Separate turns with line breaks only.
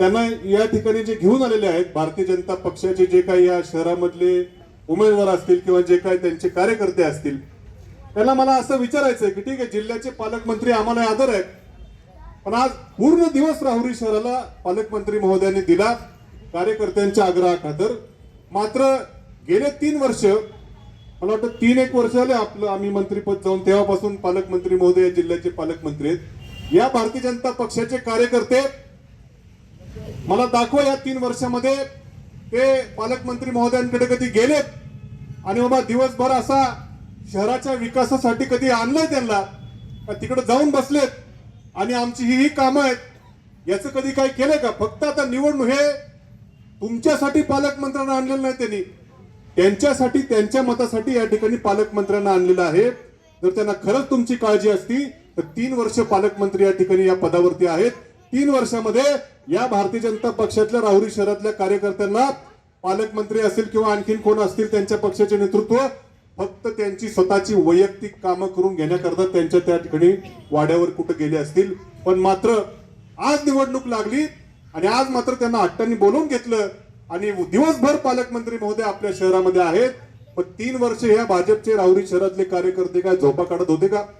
त्यांना या ठिकाणी जे घेऊन आलेले आहेत भारतीय जनता पक्षाचे जे काही या शहरामधले उमेदवार असतील किंवा जे काही त्यांचे कार्यकर्ते असतील त्यांना मला असं विचारायचं आहे की ठीक आहे जिल्ह्याचे पालकमंत्री आम्हाला आदर आहेत पण आज पूर्ण दिवस राहुरी शहराला पालकमंत्री महोदयांनी दिला कार्यकर्त्यांच्या आग्रहाखातर. मात्र गेले तीन वर्ष मला वाटतं तीन एक वर्ष झाले आपलं आम्ही मंत्रीपद जाऊन तेव्हापासून पालकमंत्री महोदय या जिल्ह्याचे पालकमंत्री आहेत. या भारतीय जनता पक्षाचे कार्यकर्ते मला दाखवा या तीन वर्षामध्ये ते पालकमंत्री महोदयांकडे कधी गेलेत. आणि बाबा दिवसभर असा शहराच्या विकासासाठी कधी आणलंय त्यांना? का तिकडे जाऊन बसलेत? आणि आमची ही ही कामं आहेत. याचं कधी काय केलंय का? फक्त आता निवडणूक हे तुमच्यासाठी पालकमंत्र्यांना आणलेलं नाही त्यांनी. त्यांच्यासाठी त्यांच्या मतासाठी या ठिकाणी पालकमंत्र्यांना आणलेलं आहे. जर त्यांना खरंच तुमची काळजी असती तर तीन वर्ष पालकमंत्री या ठिकाणी या पदावरती आहेत. तीन वर्षामध्ये या भारतीय जनता पक्षातल्या राहुरी शहरातल्या कार्यकर्त्यांना पालकमंत्री असतील किंवा आणखीन कोण असतील त्यांच्या पक्षाचे नेतृत्व फक्त त्यांची स्वतःची वैयक्तिक कामं करून घेण्याकरता त्यांच्या त्या ठिकाणी वाड्यावर कुठं गेले असतील. पण मात्र आज निवडणूक लागली आणि आज मात्र त्यांना हट्टांनी बोलवून घेतलं आणि दिवसभर पालकमंत्री महोदय आपल्या शहरामध्ये आहेत. पण तीन वर्ष ह्या भाजपचे राहुरी शहरातले कार्यकर्ते काय झोपा काढत होते का?